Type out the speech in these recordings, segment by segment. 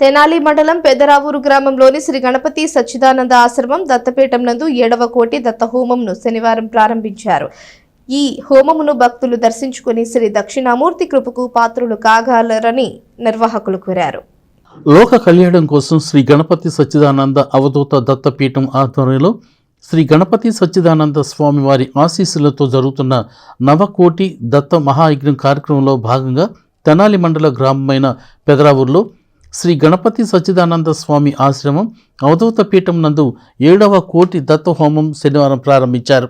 తెనాలి మండలం పెదరావూరు గ్రామంలోని శ్రీ గణపతి సచ్చిదానంద ఆశ్రమం దత్తపీఠం నందు ఏడవ కోటి దత్త హోమంను శనివారం ప్రారంభించారు. ఈ హోమమును భక్తులు దర్శించుకుని శ్రీ దక్షిణామూర్తి కృపకు పాత్రులు కాగలరని నిర్వాహకులు కోరారు. లోక కళ్యాణం కోసం శ్రీ గణపతి సచ్చిదానంద అవధూత దత్తపీఠం ఆధ్వర్యంలో శ్రీ గణపతి సచ్చిదానంద స్వామి వారి ఆశీస్సులతో జరుగుతున్న నవకోటి దత్త మహాయజ్ఞం కార్యక్రమంలో భాగంగా తెనాలి మండల గ్రామమైన పెదరావూరులో శ్రీ గణపతి సచ్చిదానంద స్వామి ఆశ్రమం అవధూత పీఠం నందు ఏడవ కోటి దత్తహోమం శనివారం ప్రారంభించారు.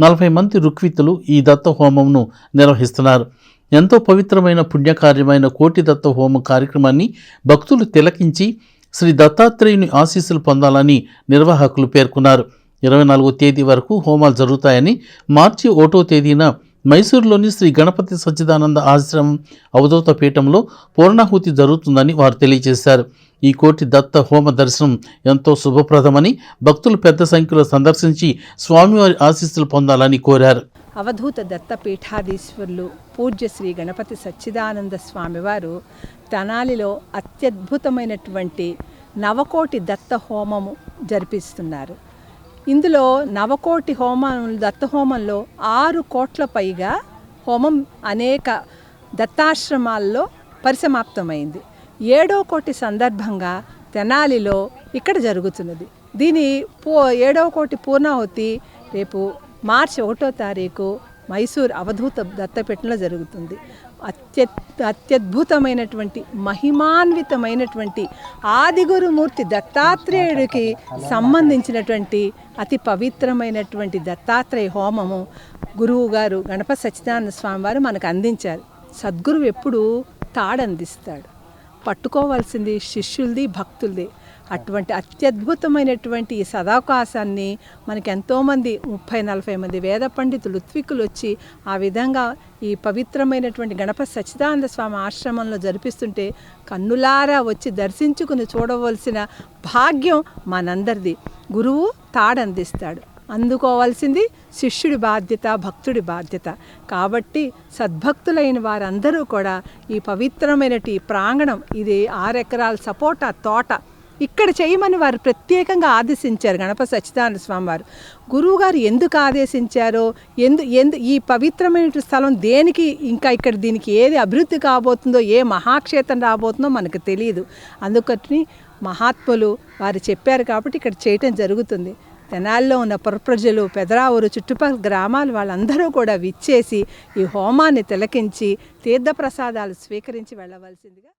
నలభై మంది రుక్వితులు ఈ దత్త హోమంను నిర్వహిస్తున్నారు. ఎంతో పవిత్రమైన పుణ్యకార్యమైన కోటి దత్త హోమం కార్యక్రమాన్ని భక్తులు తిలకించి శ్రీ దత్తాత్రేయుని ఆశీస్సులు పొందాలని నిర్వాహకులు పేర్కొన్నారు. ఇరవై నాలుగో తేదీ వరకు హోమాలు జరుగుతాయని మార్చి ఒకటో తేదీన మైసూరులోని శ్రీ గణపతి సచ్చిదానంద ఆశ్రమం అవధూత పీఠంలో పూర్ణాహుతి జరుగుతుందని వారు తెలియజేశారు. ఈ కోటి దత్త హోమ దర్శనం ఎంతో శుభప్రదమని భక్తులు పెద్ద సంఖ్యలో సందర్శించి స్వామివారి ఆశీస్సులు పొందాలని కోరారు. అవధూత దత్తపీఠాధీశ్వరులు పూజ్య శ్రీ గణపతి సచ్చిదానంద స్వామివారు తనాలిలో అత్యద్భుతమైనటువంటి నవకోటి దత్త హోమము జరిపిస్తున్నారు. ఇందులో నవకోటి హోమం దత్త హోమంలో ఆరు కోట్ల పైగా హోమం అనేక దత్తాశ్రమాల్లో పరిసమాప్తమైంది. ఏడో కోటి సందర్భంగా తెనాలిలో ఇక్కడ జరుగుతున్నది. దీని పూ ఏడవ కోటి పూర్ణాహుతి రేపు మార్చి ఒకటో తారీఖు మైసూర్ అవధూత దత్తపీఠంలో జరుగుతుంది. అత్య అత్యద్భుతమైనటువంటి మహిమాన్వితమైనటువంటి ఆదిగురుమూర్తి దత్తాత్రేయుడికి సంబంధించినటువంటి అతి పవిత్రమైనటువంటి దత్తాత్రేయ హోమము గురువు గారు గణపతి సత్యనారాయణ స్వామి వారు మనకు అందించారు. సద్గురువు ఎప్పుడు తాడందిస్తాడు. పట్టుకోవాల్సింది శిష్యులది భక్తులది. అటువంటి అత్యద్భుతమైనటువంటి ఈ సదావకాశాన్ని మనకి ఎంతోమంది ముప్పై నలభై మంది వేద పండితులు ఉత్వికులు వచ్చి ఆ విధంగా ఈ పవిత్రమైనటువంటి గణపతి సచ్చిదానంద స్వామి ఆశ్రమంలో జరిపిస్తుంటే కన్నులారా వచ్చి దర్శించుకుని చూడవలసిన భాగ్యం మనందరిది. గురువు తాడందిస్తాడు. అందుకోవాల్సింది శిష్యుడి బాధ్యత భక్తుడి బాధ్యత. కాబట్టి సద్భక్తులైన వారందరూ కూడా ఈ పవిత్రమైనటి ప్రాంగణం ఇది ఆరెకరాల సపోటా తోట ఇక్కడ చేయమని వారు ప్రత్యేకంగా ఆదేశించారు గణప సచ్చిదానంద స్వామి వారు గురువుగారు ఎందుకు ఆదేశించారో ఎందు ఎందు ఈ పవిత్రమైన స్థలం దేనికి ఇంకా ఇక్కడ దీనికి ఏది అభివృద్ధి కాబోతుందో ఏ మహాక్షేత్రం రాబోతుందో మనకు తెలియదు అందుకని మహాత్ములు వారు చెప్పారు కాబట్టి ఇక్కడ చేయటం జరుగుతుంది. తెనాల్లో ఉన్న పురప్రజలు పెదరావురు చుట్టుపక్కల గ్రామాలు వాళ్ళందరూ కూడా విచ్చేసి ఈ హోమాన్ని తిలకించి తీర్థప్రసాదాలు స్వీకరించి వెళ్ళవలసిందిగా